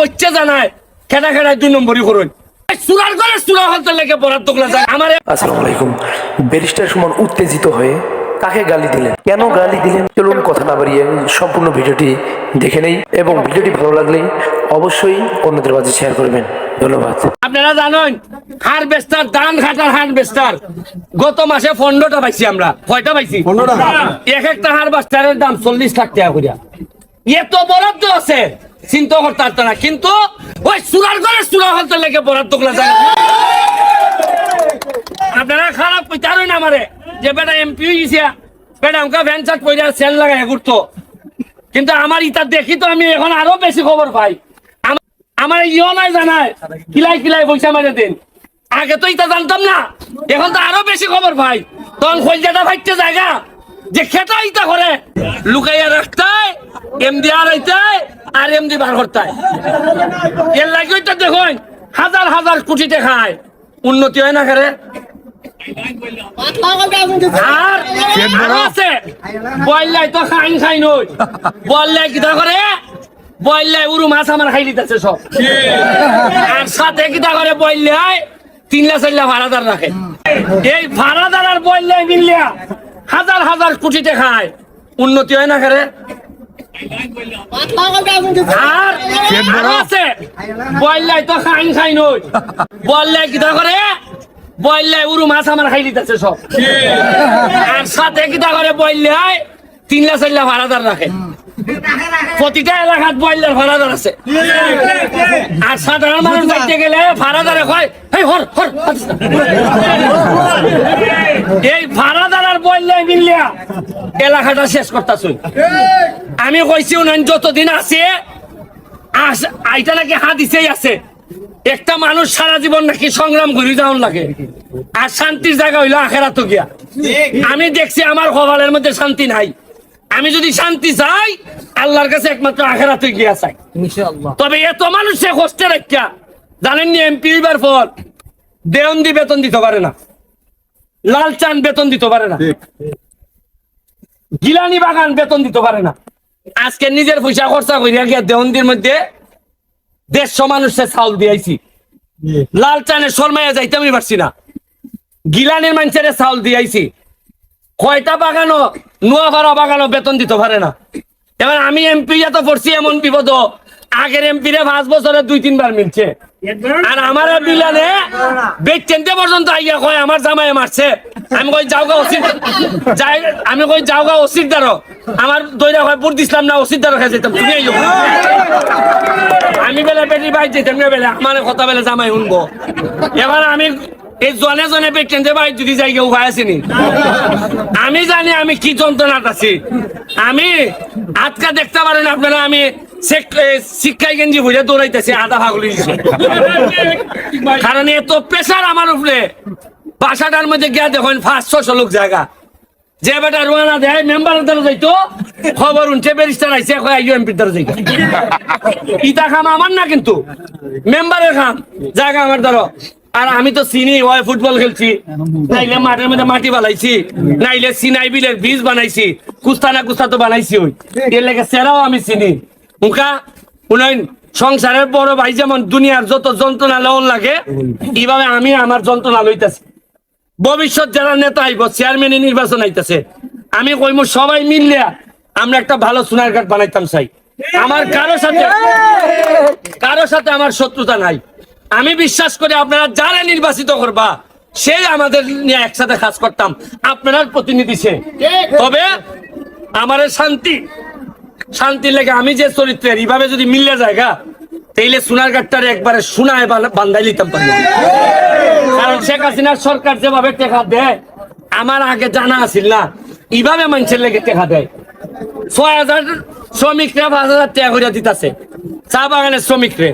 হচ্ছে জানায় খেটা খেটায় দুই নম্বরই করুন। সুরার করে সুরা হলতে লেগে পড়ার তোকলা যায়। আমার আসসালামু আলাইকুম। ব্যারিস্টার সুমন উত্তেজিত হয়ে কাকে গালি দিলেন? কেন গালি দিলেন? চলুন কথা না বাড়িয়ে সম্পূর্ণ ভিডিওটি দেখে নেই এবং ভিডিওটি ভালো লাগলে অবশ্যই অন্যদের মাঝে শেয়ার করবেন। ধন্যবাদ। আপনারা জানেন হারভেস্টার ধান খাটার হারভেস্টার। গত মাসে পনেরোটা পাইছি আমরা। কয়টা পাইছি? এক একটা হার হারভেস্টারের দাম চল্লিশ লাখ টাকা করিয়া এত বরাদ্দ আছে। চিন্তা করতে না, কিন্তু ওই সুরার করে সুরা হলতে লেগে বরাদ্দ আপনারা খারাপ না যে বেটা এমপি আমার ইটা দেখি তো আমি এখন আরও বেশি খবর পাই। আম- আমার ইও নাই জানায়, কিলাই কিলাই পয়সা মারে দিন আগে তো জানতাম না, এখন তো আরও বেশি খবর পাই। তখন খোলজাটা ফাইতে জায়গা যে খেটা ইটা করে লুকাইয়া রাখতায় এমডি আর আইতায় আর এমডি বার করতায় এর লাগে তো দেখুন হাজার হাজার কোটি টাকায় উন্নতি হয় না করে আর আছে। বললাই তো খাইন খাই নই বললাই কিতা করে? বললাই উরু মাছ আমার খাই দিতেছে সব। আর সাথে কিতা করে বললাই? তিনলা চারলা ভাড়াদার রাখে। এই ভাড়াদার আর বললাই মিললিয়া হাজার হাজার কোটি টাকায় উন্নতি হয় না করে আর আছে। বললাই তো খাইন খাই নই। বললাই কিতা করে? বললাই উরু মাছ আমার খাই দিতেছে সব। আর সাথে কিতা করে? বললাই তিনলা চারলা ভাড়াদার রাখে। প্রতিটা এলাকাত বললার ভাড়াদার আছে। আর সাধারণ মানুষ যাইতে গেলে ভাড়াদারে এই হর হর এই ভাড়াদার এলাকাটা শেষ করতেছুন আমি কইছি উনান যতদিন আছে আইটা নাকি হাদিসেই আছে একটা মানুষ সারা জীবন নাকি সংগ্রাম করে যাওয়ার লাগে। আর শান্তির জায়গা হইল আখেরা তো গিয়া। আমি দেখছি আমার কপালের মধ্যে শান্তি নাই। আমি যদি শান্তি চাই আল্লাহর কাছে একমাত্র আখেরাতে গিয়া চাই। তবে এত মানুষ সে কষ্টে রাখিয়া জানেন নি এমপি হইবার পর দেওন্দি বেতন দিতে পারে না। লাল চান বেতন দিতে পারে না। গিলানি বাগান বেতন দিতে পারে না। আজকে নিজের পয়সা খরচা করিয়া গিয়া দেওন্দির মধ্যে দেড়শো মানুষে চাউল দিয়েছি লাল চানে শর্মাইয়া যাইতে আমি পারছি না। গিলানির মানুষের চাউল দিয়েছি কয়টা বাগানো নোয়াপাড়া বাগানো বেতন দিতে পারে না। এবার আমি এমপি তো পড়ছি এমন বিপদ। আগের এমপি রে পাঁচ বছরে দুই তিনবার মিলছে। আর আমার বিলানে বেচেনতে পর্যন্ত আইয়া কয়, আমার জামাই মারছে। আমি কই যাওগা ওসির যাই, আমি কই যাওগা ওসির দ্বারো। আমার দইরা হয় বুট দিছিলাম না, ওসির দ্বারো খাই যেতাম তুমি আইও। আমি বেলা বেটি বাইর যেতাম না বেলা, আমার কথা বেলা জামাই শুনব। এবার আমি এই জনে জনে পেটেন যে বাইর যদি যাই কেউ আসেনি। আমি জানি আমি কি যন্ত্রণাত আছি। আমি আজকা দেখতে পারেন আপনারা, আমি শিক্ষায় গেঞ্জি ভুজে দৌড়াইতেছি, আধা ভাগলি কারণ এত আমার উপরে। বাসাটার মধ্যে গিয়া দেখুন পাঁচ ছশো লোক জায়গা। যে বেটা রোয়ানা দেয় মেম্বারের দ্বারা যাইতো, খবর উনছে ব্যারিস্টার আইসে দ্বারা যাইতো। ইটা খাম আমার না কিন্তু। মেম্বারের খাম, জায়গা আমার দ্বারা আর আমি তো চিনি, ওই ফুটবল খেলছি। নাইলে মাঠের মধ্যে মাটি বানাইছি নাইলে সিনাই বিলের বীজ বানাইছি। কুস্তা না কুস্তা তো বানাইছি ওই। এর লেগে সেরাও আমি চিনি। মুখা উনয়ন সংসারের বড় ভাই যেমন দুনিয়ার যত যন্ত্রণা লওন লাগে এইভাবে আমি আমার যন্ত্রণা লইতেছি। ভবিষ্যৎ যারা নেতা আইব চেয়ারম্যানের নির্বাচন আইতেছে আমি কইমু সবাই মিললে আমরা একটা ভালো সোনার কার্ড বানাইতাম চাই। আমার কারও সাথে কারও সাথে আমার শত্রুতা নাই। আমি বিশ্বাস করি আপনারা যারা নির্বাচিত করবা সে আমাদের নিয়ে একসাথে কাজ করতাম। আপনার প্রতিনিধি সে। তবে আমার শান্তি শান্তির লেগে আমি যে চরিত্রের, এইভাবে যদি মিললে জায়গা তাইলে সোনার কাঠটার একবারে সোনায় বান্ধাই নিতাম পারব কারণ শেখ হাসিনার সরকার যেভাবে টেকা দেয়, আমার আগে জানা আছিল না, এইভাবে মানুষের লেগে টেকা দেয়। ছয় হাজার শ্রমিকরা পাঁচ হাজার টাকা করে দিতেছে। চা বাগানের শ্রমিকরে।